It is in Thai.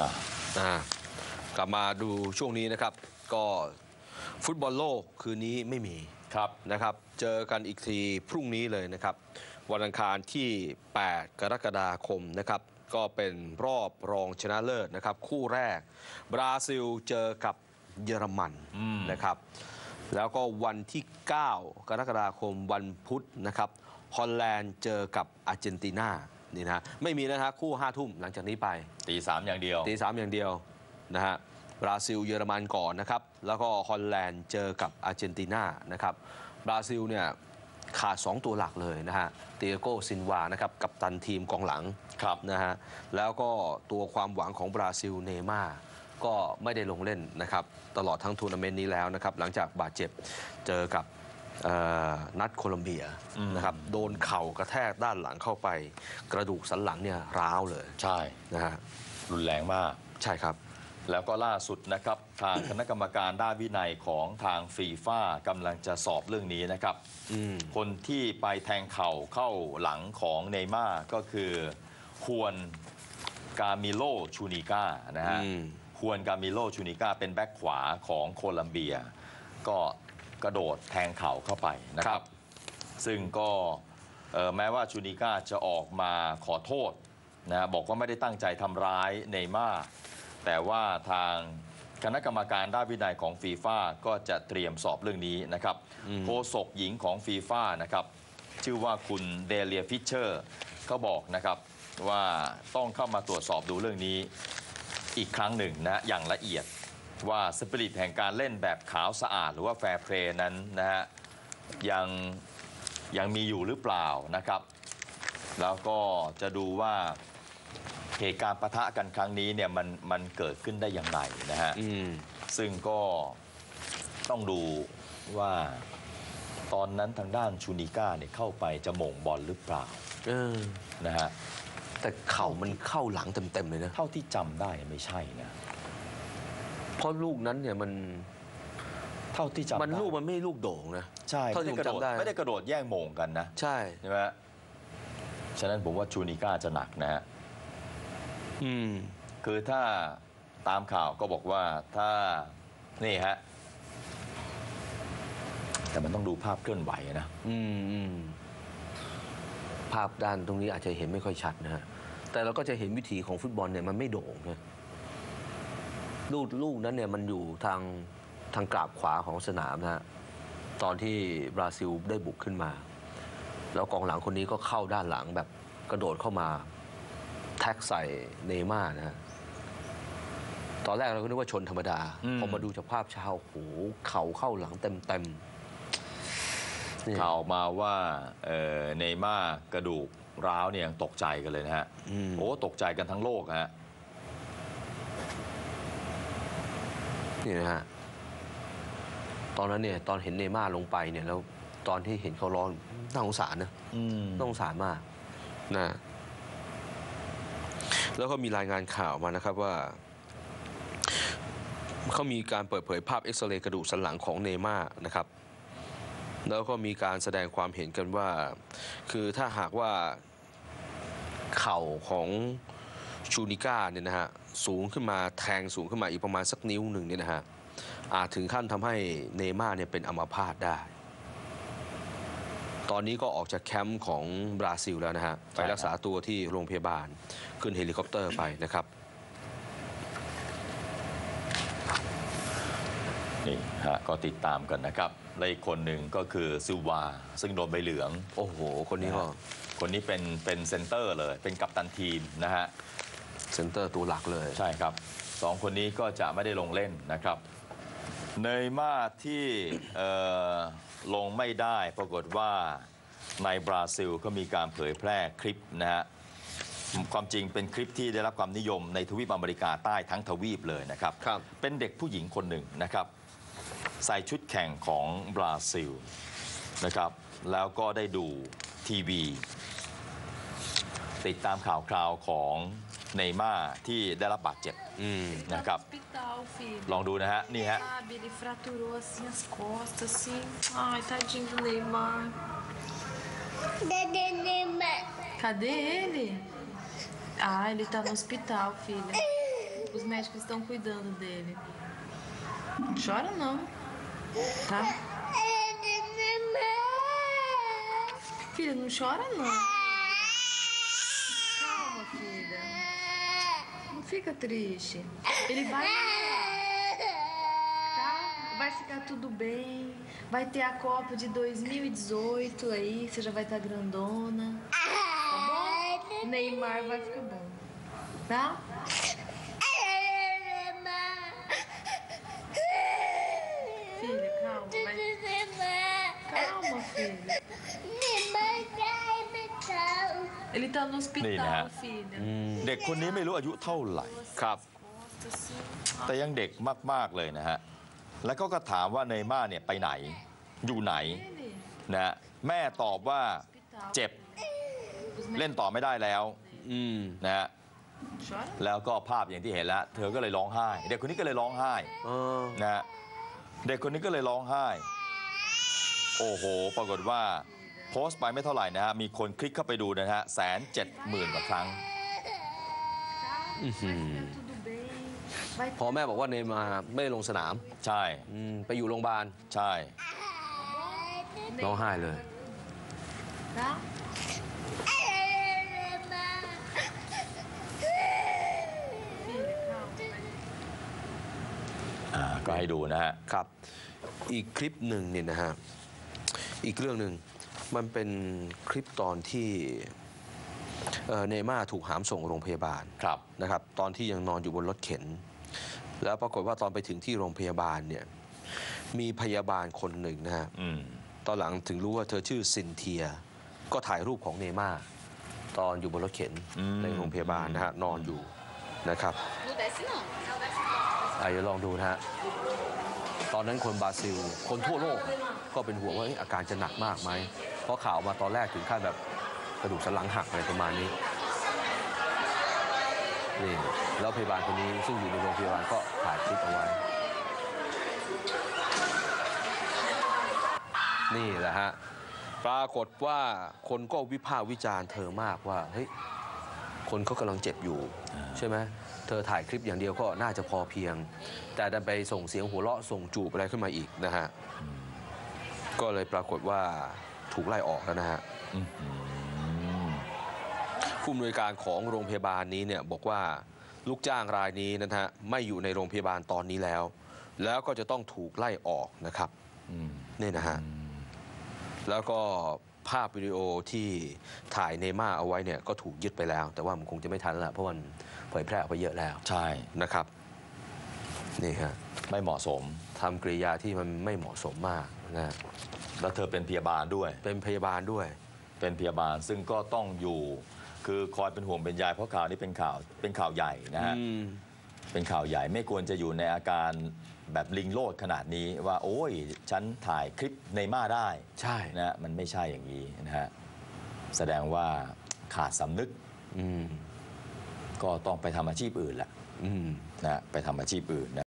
นะอ่ากลับมาดูช่วงนี้นะครับ ก็ฟุตบอลโลกคืนนี้ไม่มีครับนะครับ เจอกันอีกทีพรุ่งนี้เลยนะครับ วันอังคารที่ 8 กรกฎาคมนะครับ ก็เป็นรอบรองชนะเลิศนะครับ คู่แรก บราซิลเจอกับเยอรมันอืมนะครับ แล้วก็วันที่ 9 กรกฎาคมวันพุธนะครับฮอลแลนด์เจอกับอาร์เจนตินา นี่นะฮะไม่มีนะฮะคู่5ทุ่มหลังจากนี้ไปตีสามอย่างเดียวตีสามอย่างเดียวนะฮะบราซิลเยอรมันก่อนนะครับ แล้วก็ฮอลแลนด์เจอกับอาร์เจนตินานะครับบราซิลเนี่ยขาด 2 ตัวหลักเลยนะฮะเตียโกซินวานะครับกับตันทีมกองหลังครับนะฮะแล้วก็ตัวความหวังของบราซิลเนย์ม่าร์ก็ไม่ได้ลงเล่นนะครับ ตลอดทั้งทัวร์นาเมนต์นี้แล้วนะครับ หลังจากบาดเจ็บเจอกับเอ่อ นัดโคลอมเบียอืมนะครับโดนเข่ากระแทกด้านหลังเข้าไป กระดูกสันหลังเนี่ยร้าวเลยใช่นะฮะรุนแรงมากใช่ครับ แล้วก็ล่าสุดนะครับ ทางคณะกรรมการด้านวินัยของทางฟีฟ่ากำลังจะสอบเรื่องนี้นะครับอืมคนที่ไปแทงเข่าเข้าหลังของเนย์ม่าร์ก็คือฮวนกามิโลชูนิก้านะฮะอืมฮวนกามิโลชูนิก้าเป็นแบ็คขวาของโคลัมเบีย ก็ กระโดดแทงเข่าเข้าไปนะคครัรับบซึ่งก็เอ่อแม้ว่าชูนิก้าจะออกมาขอโทษนะบอกว่าไม่ได้ตั้งใจทำร้ายเนย์ม่าร์แต่ว่าทางคณะกรรมการด้านวินัยของฟีฟ่าก็จะเตรียมสอบเรื่องนี้นะครับอืมโฆษกหญิงของฟีฟ่านะครับ ชื่อว่าคุณเดเลียฟิชเชอร์เขาบอกนะครับว่าต้องเข้ามาตรวจสอบดูเรื่องนี้อีกครั้งหนึ่งนะอย่างละเอียด ว่าสปิริตแห่งการเล่นแบบขาวสะอาด หรือว่าแฟร์เพลย์นั้นนะฮะยังยังมีอยู่หรือเปล่านะครับ แล้วก็จะดูว่าเหตุการณ์ปะทะกันครั้งนี้เนี่ยมันมันเกิดขึ้นได้อย่างไรนะฮะอืมซึ่งก็ต้องดูว่าตอนนั้นทางด้านชูนิก้าเนี่ยเข้าไปจะหม่งบอลหรือเปล่าเออนะฮะแต่เข่ามันเข้าหลังเต็มๆเลยนะ เท่าที่จำได้ไม่ใช่นะ เพราะลูกนั้นเนี่ยมันเท่าที่จำมันได้ลูกมันไม่ลูกโด่งนะใช่เท่าไม่ที่ได้กระโดดผมจำได้ไม่ได้กระโดดแย่งโหม่งกันนะ ใช่ใช่ไหมฉะนั้นผมว่าชูนิก้าจะหนักนะฮะอืมคือถ้าตามข่าวก็บอกว่าถ้านี่ฮะแต่มันต้องดูภาพเคลื่อนไหวนะอืมอืมภาพด้านตรงนี้อาจจะเห็นไม่ค่อยชัดนะฮะแต่เราก็จะเห็นวิถีของฟุตบอลเนี่ยมันไม่โด่งนะ ลูกลูกนั้นเนี่ยมันอยู่ทางทางกราบขวาของสนามนะฮะตอนที่บราซิลได้บุกขึ้นมา แล้วกองหลังคนนี้ก็เข้าด้านหลังแบบกระโดดเข้ามา แท็กใส่เนย์ม่าร์นะฮะตอนแรกเราก็นึกว่าชนธรรมดาอืมพอมาดูจากภาพช้าโอ้โหเข่าเข้าหลังเต็มเต็มๆนี่ข่าวมาว่าเอ่อเนย์ม่าร์กระดูกร้าวเนี่ยยังตกใจกันเลยนะฮะอืมโอ้ตกใจกันทั้งโลกฮะ นี่นะฮะตอนนั้นเนี่ยตอนเห็นเนย์ม่าร์ลงไปเนี่ยแล้วตอนที่เห็นเขาร้องน่าสงสารนะอืมน่าสงสารมากนะแล้วก็มีรายงานข่าวมานะครับว่าเขามีการเปิดเผยภาพเอ็กซเรย์กระดูกสันหลังของเนย์ม่าร์นะครับ แล้วก็มีการแสดงความเห็นกันว่า คือถ้าหากว่าเข่าของ ชูนิก้าเนี่ยนะฮะสูงขึ้นมาแทงสูงขึ้นมาอีกประมาณสักนิ้วหนึ่งเนี่ยนะฮะอาจถึงขั้นทำให้เนย์ม่าร์เนี่ยเป็นอัมพาตได้ ตอนนี้ก็ออกจากแคมป์ของบราซิลแล้วนะฮะไปรักษาตัวที่โรงพยาบาลขึ้นเฮลิคอปเตอร์ไปนะครับนี่ฮะก็ติดตามกันนะครับและอีกคนหนึ่งก็คือซิลวา ซึ่งโดนใบเหลือง โอ้โห คนนี้ก็คนนี้เป็นเป็นเซนเตอร์เลย เป็นกัปตันทีมนะฮะ เซนเตอร์ตัวหลักเลยใช่ครับสองคนนี้ก็จะไม่ได้ลงเล่นนะครับ เนย์ม่าร์ที่เอ่อลงไม่ได้ปรากฏว่าในบราซิลก็มีการเผยแพร่คลิปนะฮะความจริงเป็นคลิปที่ได้รับความนิยมในทวีปอเมริกาใต้ทั้งทวีปเลยนะครับครับเป็นเด็กผู้หญิงคนหนึ่งนะครับ ใส่ชุดแข่งของบราซิลนะครับ แล้วก็ได้ดูทีวี ติดตามข่าวคราวของ เนย์ม่าร์ที่ได้รับบาดเจ็บ อืม Tá Né, Cap? no hospital, filho. ลองดูนะฮะ นี่ฮะ Sabe, ele fraturou assim as costas, assim. Ai, tadinho do Neymar. Dede Neymar. Cadê ele? Ah, ele tá no hospital, filha. Os médicos estão cuidando dele. Não chora não. Tá? Filha, não chora não. Fica triste. Ele vai. Tá? Vai ficar tudo bem. Vai ter a Copa de 2018 aí, você já vai estar grandona. Tá bom? Neymar vai ficar bom. Tá? Filha, calma. Vai... Calma, filha. Ele tá no นี่นะ hospital, ฮะ filha. เด็กคนนี้ไม่รู้อายุเท่าไหร่ ครับ Costas, assim. แต่ยังเด็กมาก ๆ เลยนะฮะ แล้วก็ก็ถามว่าเนย์ม่าร์เนี่ยไปไหน อยู่ไหน Ele, นะฮะแม่ตอบว่า hospital. เจ็บ Os เล่นต่อไม่ได้แล้วอืม นะฮะ Chora? แล้วก็ภาพอย่างที่เห็นแล้ว เธอก็เลยร้องไห้ เด็กคนนี้ก็เลยร้องไห้เออ นะฮะ เด็กคนนี้ก็เลยร้องไห้ โอ้โห ปรากฏว่า โพสต์ไปไม่เท่าไหร่นะฮะ มีคนคลิกเข้าไปดูนะฮะแสนเจ็ดหมื่นกว่าครั้ง Vai ficar tudo bem. Vai พอแม่บอกว่าเนย์มาร์ไม่ได้ลงสนามใช่ อืมไปอยู่โรงพยาบาลใช่ ร้องไห้เลย tá? Filha, calma. อ่า ก็ให้ดูนะฮะ ครับ อีกคลิปหนึ่งเนี่ยนะฮะ อีกเรื่องหนึ่ง มันเป็นคลิปตอนที่เอ่อเนย์ม่าร์ถูกหามส่งโรงพยาบาลครับนะครับ ตอนที่ยังนอนอยู่บนรถเข็น แล้วปรากฏว่าตอนไปถึงที่โรงพยาบาลเนี่ยมีพยาบาลคนหนึ่งนะฮะอืมตอนหลังถึงรู้ว่าเธอชื่อซินเทีย ก็ถ่ายรูปของเนย์ม่าร์ตอนอยู่บนรถเข็นอืมในโรงพยาบาลนะฮะนอนอยู่นะครับ Não desce, não. อะเดี๋ยวลองดูนะฮะตอนนั้นคนบราซิล คนทั่วโลกก็เป็นห่วงว่าเอ๊ะอาการจะหนักมากไหมเพ ราะข่าวมาตอนแรกถึงขั้นแบบกระดูกสันหลังหักอะไรประมาณนี้นี่แล้วพยาบาลคนนี้ซึ่งอยู่ในโรงพยาบาลก็ถ่ายคลิปเอาไว้ นี่แหละฮะปรากฏว่าคนก็วิพากษ์วิจารณ์เธอมากว่าเฮ้ยคนเขากำลังเจ็บอยู่ใช่ไหมเธอถ่ายคลิปอย่างเดียวก็น่าจะพอเพียง แต่ดันไปส่งเสียงหัวเราะส่งจูบอะไรขึ้นมาอีกนะฮะก็เลยปรากฏว่า ถูกไล่ออกแล้วนะฮะอื้อหือผู้อำนวยการของโรงพยาบาลนี้เนี่ยบอกว่าลูกจ้างรายนี้นะฮะไม่อยู่ในโรงพยาบาลตอนนี้แล้ว แล้วก็จะต้องถูกไล่ออกนะครับอืมนี่นะฮะแล้วก็ภาพวิดีโอที่ถ่ายเนย์ม่าร์เอาไว้เนี่ยก็ถูกยึดไปแล้ว แต่ว่ามันคงจะไม่ทันแล้วเพราะมันเผยแพร่ออกไปเยอะแล้ว ใช่นะครับนี่ฮะไม่เหมาะสมทำกริยาที่มันไม่เหมาะสมมากนะฮะ แล้วเธอเป็นพยาบาลด้วย เป็นพยาบาลด้วย เป็นพยาบาลซึ่งก็ต้องอยู่คือคอยเป็นห่วงเป็นใยเพราะข่าวนี้เป็นข่าวเป็นข่าวใหญ่นะฮะอืมเป็นข่าวใหญ่ไม่ควรจะอยู่ในอาการแบบลิงโลดขนาดนี้ว่า โอ้ย ฉันถ่ายคลิปในม่าได้ ใช่นะฮะมันไม่ใช่อย่างนี้นะฮะแสดงว่าขาดสำนึกอืมก็ต้องไปทำอาชีพอื่นแหละอืมนะฮะไปทำอาชีพอื่นนะ